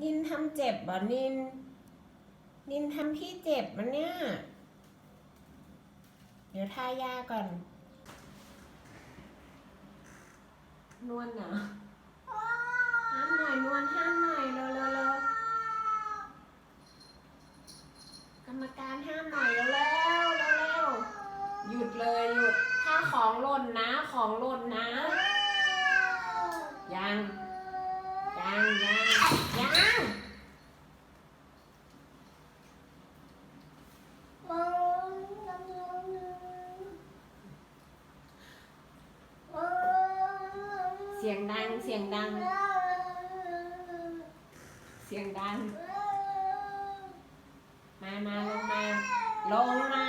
ำเจ็บเหรอนิน นินทำพี่เจ็บมันเนี่ย เดี๋ยวทายาก่อน นวลเหรอห้ามหน่อยนวลห้ามหน่อยเร็วเร็วเร็วกรรมการห้ามหน่อยเร็วเร็วเร็วเร็วหยุดเลยหยุด ถ้าของหล่นนะของหล่นนะ ยัง ยังยังยัง เสียงดัง เสียงดัง เสียงดัง มา มาลงมา ลงมา